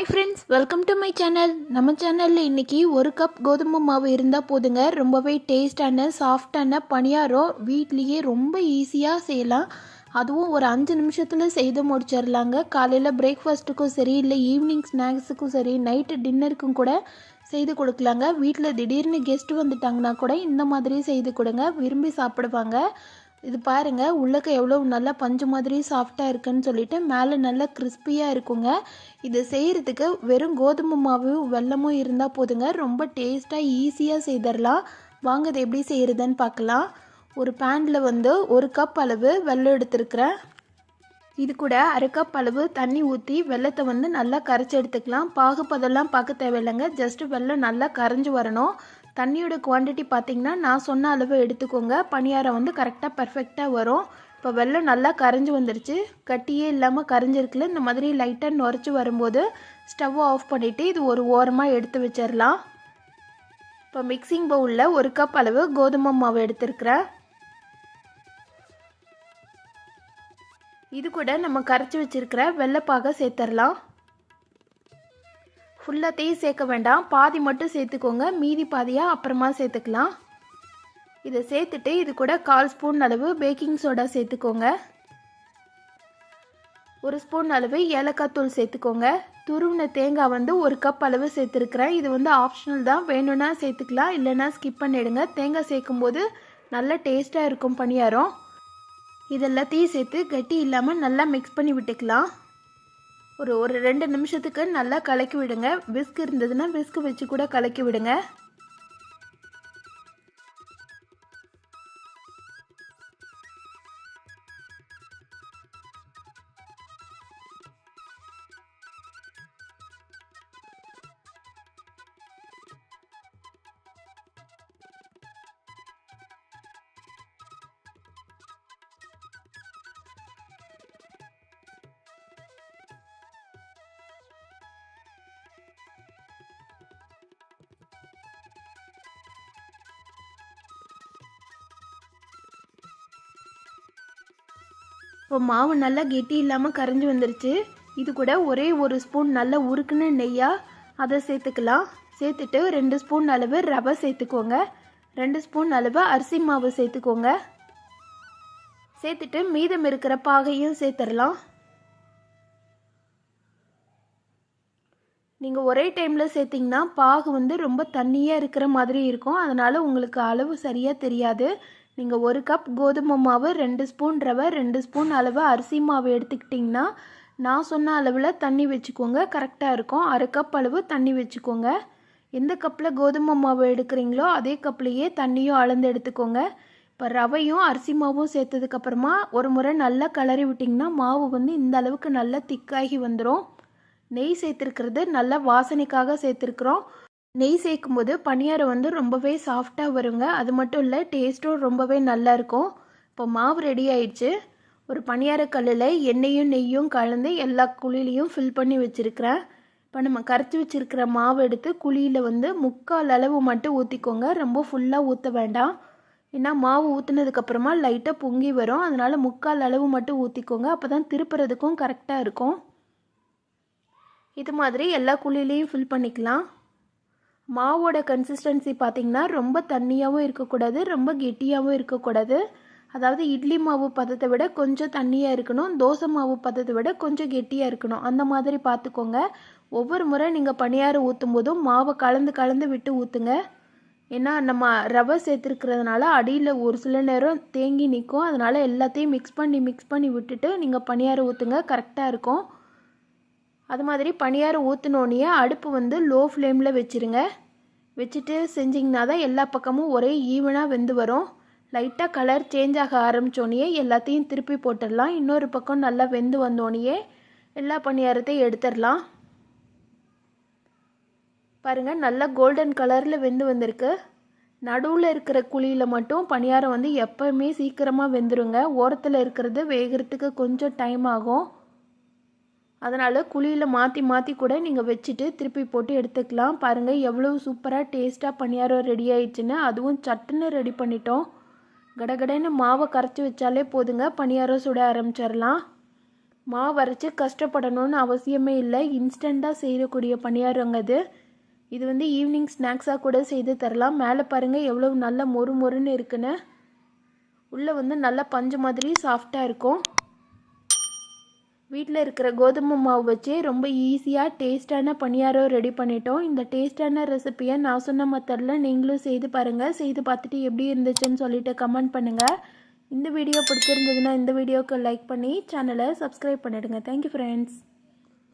Hi friends welcome to my channel நம்ம சேனலில் இன்றைக்கி ஒரு கப் கோதுமை மாவு இருந்தால் போதுங்க. ரொம்பவே டேஸ்டான சாஃப்டான பணியாரம் வீட்லேயே ரொம்ப ஈஸியாக செய்யலாம். அதுவும் ஒரு அஞ்சு நிமிஷத்தில் செய்து முடிச்சிடலாங்க காலையில் பிரேக்ஃபாஸ்ட்டுக்கும் சரி இல்லை ஈவினிங் ஸ்நாக்ஸுக்கும் சரி நைட்டு டின்னருக்கும் கூட செய்து கொடுக்கலாங்க. வீட்டில் திடீர்னு கெஸ்ட் வந்துட்டாங்கன்னா கூட இந்த மாதிரி செய்து கொடுங்க. விரும்பி சாப்பிடுவாங்க. இது பாருங்கள் உள்ளக்க எவ்வளோ நல்லா பஞ்சு மாதிரி சாஃப்டாக இருக்குன்னு சொல்லிட்டு மேலே நல்லா கிறிஸ்பியாக இருக்குங்க. இது செய்கிறதுக்கு வெறும் கோதுமை மாவு வெல்லமும் இருந்தால் போதுங்க. ரொம்ப டேஸ்ட்டாக ஈஸியாக செய்திடலாம் வாங்க இது எப்படி செய்கிறதுன்னு பார்க்கலாம். ஒரு பேனில் வந்து ஒரு கப் அளவு வெள்ளம் எடுத்துருக்குறேன். இது கூட அரை கப் அளவு தண்ணி ஊற்றி வெள்ளத்தை வந்து நல்லா கரைச்சி எடுத்துக்கலாம். பாகுப்பதெல்லாம் பார்க்க தேவையில்லைங்க. ஜஸ்ட்டு வெள்ளம் நல்லா கரைஞ்சி வரணும். தண்ணியோட குவான்டிட்டி பார்த்தீங்கன்னா நான் சொன்ன அளவு எடுத்துக்கோங்க. பணியாரம் வந்து கரெக்டாக பர்ஃபெக்டாக வரும். இப்போ வெள்ளம் நல்லா கரைஞ்சி வந்துருச்சு. கட்டியே இல்லாமல் கரைஞ்சிருக்குல. இந்த மாதிரி லைட்டாக நுரைச்சி வரும்போது ஸ்டவ் ஆஃப் பண்ணிவிட்டு இது ஒரு ஓரமாக எடுத்து வச்சிடலாம் இப்போ மிக்சிங் பவுலில் ஒரு கப் அளவு கோதுமை மாவு எடுத்துருக்குறேன். இது கூட நம்ம கரைச்சி வச்சுருக்கிற வெள்ளைப்பாக சேர்த்துடலாம் ஃபுல்லாத்தையும் சேர்க்க வேண்டாம். பாதி மட்டும் சேர்த்துக்கோங்க. மீதி பாதியாக அப்புறமா சேர்த்துக்கலாம். இதை சேர்த்துட்டு இது கூட கால் ஸ்பூன் அளவு பேக்கிங் சோடா சேர்த்துக்கோங்க. ஒரு ஸ்பூன் அளவு ஏலக்காய் தூள் சேர்த்துக்கோங்க. துருவின தேங்காய் வந்து ஒரு கப் அளவு சேர்த்துருக்குறேன். இது வந்து ஆப்ஷனல் தான். வேணும்னா சேர்த்துக்கலாம். இல்லைன்னா ஸ்கிப் பண்ணிவிடுங்க தேங்காய் சேர்க்கும்போது நல்ல டேஸ்ட்டாக இருக்கும் பணியாரம். இதெல்லாத்தையும் சேர்த்து கட்டி இல்லாமல் நல்லா மிக்ஸ் பண்ணி விட்டுக்கலாம். ஒரு ஒரு ரெண்டு நிமிஷத்துக்கு நல்லா கலக்கி விடுங்க. விஸ்க் இருந்ததுன்னா விஸ்க் வச்சு கூட கலக்கி விடுங்க. இப்போ மாவு நல்லா கெட்டி இல்லாமல் கரைஞ்சி வந்துருச்சு. இது கூட ஒரே ஒரு ஸ்பூன் நல்லா உருக்குன்னு நெய்யாக அதை சேர்த்துக்கலாம். சேர்த்துட்டு ரெண்டு ஸ்பூன் அளவு ரவை சேர்த்துக்கோங்க. ரெண்டு ஸ்பூன் அளவு அரிசி மாவு சேர்த்துக்கோங்க. சேர்த்துட்டு மீதம் இருக்கிற பாகையும் சேர்த்துடலாம். நீங்கள் ஒரே டைமில் சேர்த்திங்கன்னா பாகு வந்து ரொம்ப தண்ணியாக இருக்கிற மாதிரி இருக்கும். அதனால் உங்களுக்கு அளவு சரியாக தெரியாது. நீங்கள் ஒரு கப் கோதுமை மாவு ரெண்டு ஸ்பூன் ரவை ரெண்டு ஸ்பூன் அளவு அரிசி மாவு எடுத்துக்கிட்டிங்கன்னா நான் சொன்ன அளவில் தண்ணி வச்சுக்கோங்க. கரெக்டாக இருக்கும். அரை கப் அளவு தண்ணி வச்சுக்கோங்க. எந்த கப்பில் கோதுமை மாவு எடுக்கிறீங்களோ அதே கப்லேயே தண்ணியும் அளந்து எடுத்துக்கோங்க. இப்போ ரவையும் அரிசி மாவும் சேர்த்ததுக்கப்புறமா ஒரு முறை நல்லா கிளறி விட்டிங்கன்னா மாவு வந்து இந்த அளவுக்கு நல்லா திக்காகி வந்துடும் நெய் சேர்த்துருக்கிறது நல்லா வாசனைக்காக சேர்த்துருக்குறோம். நெய் சேர்க்கும் போது பணியாரம் வந்து ரொம்பவே சாஃப்டாக வருங்க. அது மட்டும் இல்லை டேஸ்ட்டும் ரொம்பவே நல்லா இருக்கும். இப்போ மாவு ரெடி ஆயிடுச்சு. ஒரு பணியாரக்கல்லில் எண்ணெயும் நெய்யும் கலந்து எல்லா குழிலையும் ஃபில் பண்ணி வச்சுருக்கிறேன். இப்போ நம்ம கரைச்சி வச்சுருக்கிற மாவு எடுத்து குழியில் வந்து முக்கால் அளவு மட்டும் ஊற்றிக்கோங்க ரொம்ப ஃபுல்லாக ஊற்ற வேண்டாம். ஏன்னா மாவு ஊற்றுனதுக்கப்புறமா லைட்டாக பொங்கி வரும். அதனால் முக்கால் அளவு மட்டும் ஊற்றிக்கோங்க அப்போ தான் திருப்புறதுக்கும் கரெக்டாக இருக்கும். இது மாதிரி எல்லா குழிலையும் ஃபில் பண்ணிக்கலாம். மாவோட கன்சிஸ்டன்சி பார்த்திங்கன்னா ரொம்ப தண்ணியாகவும் இருக்கக்கூடாது ரொம்ப கெட்டியாகவும் இருக்கக்கூடாது. அதாவது இட்லி மாவு பதத்தை விட கொஞ்சம் தண்ணியாக இருக்கணும் தோசை மாவு பதத்தை விட கொஞ்சம் கெட்டியாக இருக்கணும். அந்த மாதிரி பார்த்துக்கோங்க ஒவ்வொரு முறை நீங்கள் பணியாரம் ஊற்றும் போதும் மாவை கலந்து கலந்து விட்டு ஊற்றுங்க ஏன்னா நம்ம ரவை சேர்த்துருக்கிறதுனால அடியில் ஒரு சில நேரம் தேங்கி நிற்கும் அதனால் எல்லாத்தையும் மிக்ஸ் பண்ணி மிக்ஸ் பண்ணி விட்டுட்டு நீங்கள் பணியாரம் ஊற்றுங்க கரெக்டாக இருக்கும். அது மாதிரி பணியாரம் ஊற்றினோடனே அடுப்பு வந்து லோ ஃப்ளேமில் வச்சுருங்க. வச்சுட்டு செஞ்சிங்கன்னா தான் எல்லா பக்கமும் ஒரே ஈவனாக வெந்து வரும். லைட்டாக கலர் சேஞ்ச் ஆக ஆரம்பித்தோடனே எல்லாத்தையும் திருப்பி போட்டுடலாம். இன்னொரு பக்கம் நல்லா வெந்து வந்தோடனே எல்லா பணியாரத்தையும் எடுத்துடலாம். பாருங்கள் நல்லா கோல்டன் கலரில் வெந்து வந்திருக்கு. நடுவில் இருக்கிற குழியில் மட்டும் பணியாரம் வந்து எப்போவுமே சீக்கிரமாக வெந்துருங்க. ஓரத்தில் இருக்கிறது வேகிறதுக்கு கொஞ்சம் டைம் ஆகும். அதனால் குழியில் மாற்றி மாற்றி கூட நீங்கள் வச்சுட்டு திருப்பி போட்டு எடுத்துக்கலாம். பாருங்கள் எவ்வளோ சூப்பராக டேஸ்ட்டாக பணியாரம் ரெடி ஆயிடுச்சுன்னு. அதுவும் சட்டுன்னு ரெடி பண்ணிட்டோம். கடகடன்னு மாவை கரைச்சி வச்சாலே போதுங்க. பணியாரம் சுட ஆரம்பிச்சிடலாம். மாவு அரைச்சி கஷ்டப்படணும்னு அவசியமே இல்லை. இன்ஸ்டண்ட்டாக செய்யக்கூடிய பணியாரங்க இது இது வந்து ஈவினிங் ஸ்நாக்ஸாக கூட செய்து தரலாம். மேலே பாருங்கள் எவ்வளோ நல்ல மொறு மொறுன்னு இருக்குன்னு. உள்ளே வந்து நல்லா பஞ்சு மாதிரி சாஃப்டாக இருக்கும். வீட்டில் இருக்கிற கோதுமை மாவு வச்சு ரொம்ப ஈஸியாக டேஸ்டான பணியாரம் ரெடி பண்ணிட்டோம். இந்த டேஸ்டான ரெசிப்பியை நான் சொன்ன மெத்தடில் நீங்களும் செய்து பாருங்கள் செய்து பார்த்துட்டு எப்படி இருந்துச்சுன்னு சொல்லிட்டு கமெண்ட் பண்ணுங்கள் இந்த வீடியோ பிடிச்சிருந்ததுன்னா இந்த வீடியோவுக்கு லைக் பண்ணி சேனலை சப்ஸ்கிரைப் பண்ணிவிடுங்க தேங்க்யூ ஃப்ரெண்ட்ஸ்